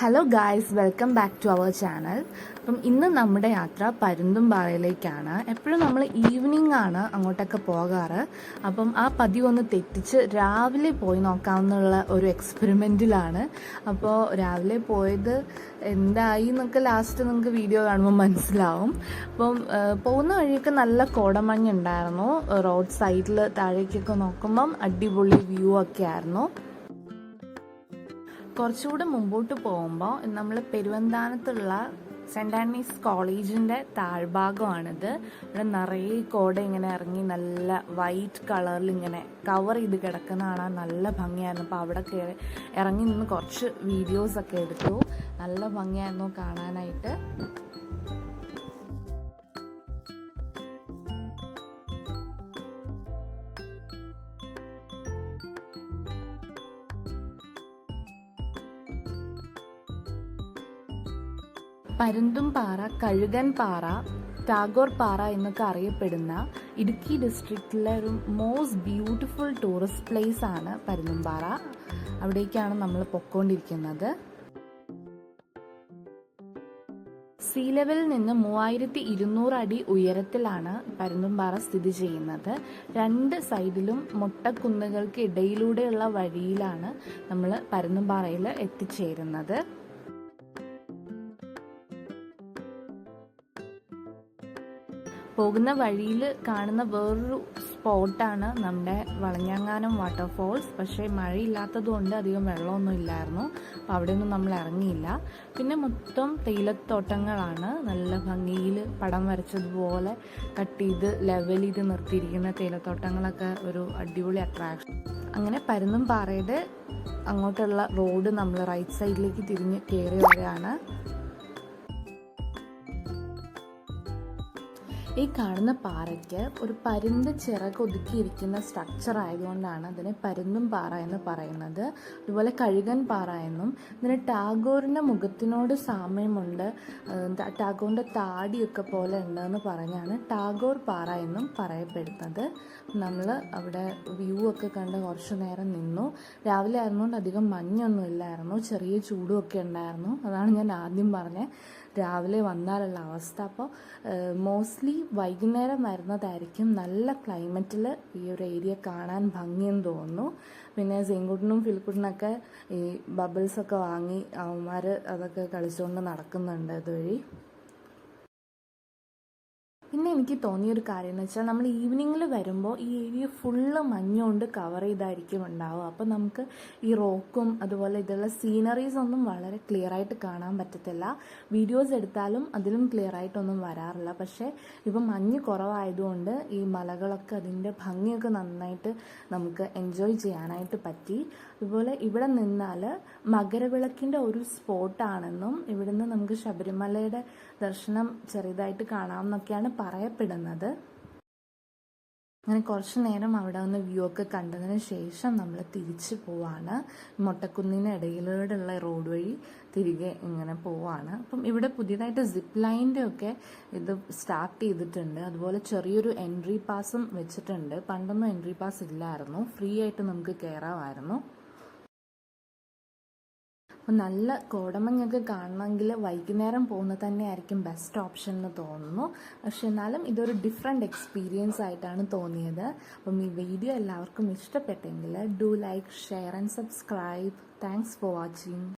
Hello guys welcome back to our channel അപ്പം ഇന്ന് നമ്മുടെ യാത്ര പരുന്തുംപാറയിലേക്കാണ്. എപ്പോഴും നമ്മൾ ഈവനിങ് ആണ് അങ്ങോട്ടൊക്കെ പോകാറ്. അപ്പം ആ പതിവൊന്ന് തെറ്റിച്ച് രാവിലെ പോയി നോക്കാമെന്നുള്ള ഒരു എക്സ്പെരിമെന്റിലാണ് അപ്പോൾ രാവിലെ പോയത് എന്തായി എന്നൊക്കെ ലാസ്റ്റ് നിങ്ങൾക്ക് വീഡിയോ കാണുമ്പോൾ മനസ്സിലാവും. അപ്പം പോകുന്ന വഴിയൊക്കെ നല്ല കോടമഞ്ഞുണ്ടായിരുന്നു. റോഡ് സൈഡിൽ താഴേക്കൊക്കെ നോക്കുമ്പം അടിപൊളി വ്യൂ ഒക്കെ ആയിരുന്നു കുറച്ചുകൂടെ മുമ്പോട്ട് പോകുമ്പോൾ നമ്മൾ പെരുവന്താനത്തുള്ള സെന്റ് ആൻഡ്രീസ് കോളേജിന്റെ താഴ്ഭാഗമാണിത്. ഇവിടെ നിറയെ കോട ഇങ്ങനെ ഇറങ്ങി നല്ല വൈറ്റ് കളറിൽ ഇങ്ങനെ കവർ ചെയ്ത് കിടക്കുന്ന കാണാൻ നല്ല ഭംഗിയായിരുന്നു. അപ്പോൾ അവിടെ കയറി ഇറങ്ങി നിന്ന് കുറച്ച് വീഡിയോസൊക്കെ എടുത്തു. നല്ല ഭംഗിയായിരുന്നു കാണാനായിട്ട്. പരുന്തുംപാറ കഴുകൻ പാറ ടാഗോർ പാറ എന്നൊക്കെ അറിയപ്പെടുന്ന ഇടുക്കി ഡിസ്ട്രിക്റ്റിലെ ഒരു മോസ്റ്റ് ബ്യൂട്ടിഫുൾ ടൂറിസ്റ്റ് പ്ലേസ് ആണ് പരുന്തുംപാറ അവിടേക്കാണ് നമ്മൾ പൊക്കോണ്ടിരിക്കുന്നത്. സീ ലെവലിൽ നിന്ന് മൂവായിരത്തി ഇരുന്നൂറ് അടി ഉയരത്തിലാണ് പരുന്തുംപാറ സ്ഥിതി ചെയ്യുന്നത്. രണ്ട് സൈഡിലും മൊട്ടക്കുന്നുകൾക്ക് ഇടയിലൂടെയുള്ള വഴിയിലാണ് നമ്മൾ പരുന്തുംപാറയിൽ എത്തിച്ചേരുന്നത്. പോകുന്ന വഴിയിൽ കാണുന്ന വേറൊരു സ്പോട്ടാണ് നമ്മുടെ വളഞ്ഞാങ്ങാനം വാട്ടർഫോൾസ്. പക്ഷേ മഴയില്ലാത്തത് കൊണ്ട് അധികം വെള്ളമൊന്നും ഇല്ലായിരുന്നു. അപ്പോൾ അവിടെയൊന്നും നമ്മൾ ഇറങ്ങിയില്ല. പിന്നെ മൊത്തം തേയിലത്തോട്ടങ്ങളാണ്. നല്ല ഭംഗിയിൽ പടം വരച്ചതുപോലെ കട്ട് ചെയ്ത് ലെവൽ ചെയ്ത് നിർത്തിയിരിക്കുന്ന തേയിലത്തോട്ടങ്ങളൊക്കെ ഒരു അടിപൊളി അട്രാക്ഷൻ അങ്ങനെ പരുന്നും പാറയുടെ അങ്ങോട്ടുള്ള റോഡ് നമ്മൾ റൈറ്റ് സൈഡിലേക്ക് തിരിഞ്ഞ് കയറി വരികയാണ്. ഈ കാണുന്ന പാറയ്ക്ക് ഒരു പരുന്ത് ചിറക് ഒതുക്കിയിരിക്കുന്ന സ്ട്രക്ചർ ആയതുകൊണ്ടാണ് അതിനെ പരുന്തും പാറ എന്ന് പറയുന്നത്. അതുപോലെ കഴുകൻ പാറ എന്നും ഇതിന് ടാഗോറിന്റെ മുഖത്തിനോട് സാമ്യമുണ്ട്. ടാഗോറിന്റെ താടിയൊക്കെ പോലെ ഉണ്ടെന്ന് പറഞ്ഞാണ് ടാഗോർ പാറ എന്നും പറയപ്പെടുന്നത്. നമ്മൾ അവിടെ വ്യൂ ഒക്കെ കണ്ട് കുറച്ച് നേരം നിന്നു. രാവിലെ ആയിരുന്നുകൊണ്ട് അധികം മഞ്ഞൊന്നും ഇല്ലായിരുന്നു. ചെറിയ ചൂടും ഒക്കെ ഉണ്ടായിരുന്നു. അതാണ് ഞാൻ ആദ്യം പറഞ്ഞത് രാവിലെ വന്നാലുള്ള അവസ്ഥ. അപ്പോൾ മോസ്റ്റ്ലി വൈകുന്നേരം വരുന്നതായിരിക്കും നല്ല ക്ലൈമറ്റിൽ ഈ ഒരു ഏരിയ കാണാൻ ഭംഗിയെന്ന് തോന്നുന്നു. പിന്നെ സെയിൻകുട്ടനും ഫിൽക്കുട്ടനൊക്കെ ഈ ബബിൾസൊക്കെ വാങ്ങി അവന്മാർ അതൊക്കെ കളിച്ചുകൊണ്ട് നടക്കുന്നുണ്ട് ഇതുവഴി. പിന്നെ എനിക്ക് തോന്നിയൊരു കാര്യം എന്ന് വെച്ചാൽ നമ്മൾ ഈവനിങ്ങിൽ വരുമ്പോൾ ഈ ഏരിയ ഫുള്ള് മഞ്ഞുകൊണ്ട് കവർ ചെയ്തായിരിക്കും ഉണ്ടാവുക. അപ്പോൾ നമുക്ക് ഈ റോക്കും അതുപോലെ ഇതുള്ള സീനറീസ് ഒന്നും വളരെ ക്ലിയർ ആയിട്ട് കാണാൻ പറ്റത്തില്ല. വീഡിയോസ് എടുത്താലും അതിലും ക്ലിയർ ആയിട്ടൊന്നും വരാറില്ല. പക്ഷേ ഇപ്പം മഞ്ഞ് കുറവായതുകൊണ്ട് ഈ മലകളൊക്കെ അതിന്റെ ഭംഗിയൊക്കെ നന്നായിട്ട് നമുക്ക് എൻജോയ് ചെയ്യാനായിട്ട് പറ്റി. അതുപോലെ ഇവിടെ നിന്നാൽ മകരവിളക്കിന്റെ ഒരു സ്പോട്ടാണെന്നും ഇവിടുന്ന് നമുക്ക് ശബരിമലയുടെ ദർശനം ചെറുതായിട്ട് കാണാമെന്നൊക്കെയാണ് പറയപ്പെടുന്നത്. അങ്ങനെ കുറച്ച് നേരം അവിടെ വന്ന് വ്യൂ ഒക്കെ കണ്ടതിന് ശേഷം നമ്മൾ തിരിച്ചു പോവാണ്. മൊട്ടക്കുന്നിന് ഇടയിലൂടെയുള്ള റോഡ് വഴി തിരികെ ഇങ്ങനെ പോവാണ്. അപ്പം ഇവിടെ പുതിയതായിട്ട് സിപ്പ് ലൈന്റെ ഒക്കെ ഇത് സ്റ്റാർട്ട് ചെയ്തിട്ടുണ്ട്. അതുപോലെ ചെറിയൊരു എൻട്രി പാസും വെച്ചിട്ടുണ്ട്. പണ്ടൊന്നും എൻട്രി പാസ് ഇല്ലായിരുന്നു. ഫ്രീ ആയിട്ട് നമുക്ക് കയറാമായിരുന്നു അപ്പം നല്ല കോടമഞ്ഞൊക്കെ കാണണമെങ്കിൽ വൈകുന്നേരം പോകുന്നത് തന്നെയായിരിക്കും ബെസ്റ്റ് ഓപ്ഷൻ എന്ന് തോന്നുന്നു. പക്ഷെ എന്നാലും ഇതൊരു ഡിഫറെന്റ് എക്സ്പീരിയൻസ് ആയിട്ടാണ് തോന്നിയത്. അപ്പം ഈ വീഡിയോ എല്ലാവർക്കും ഇഷ്ടപ്പെട്ടെങ്കിൽ do like share and subscribe thanks for watching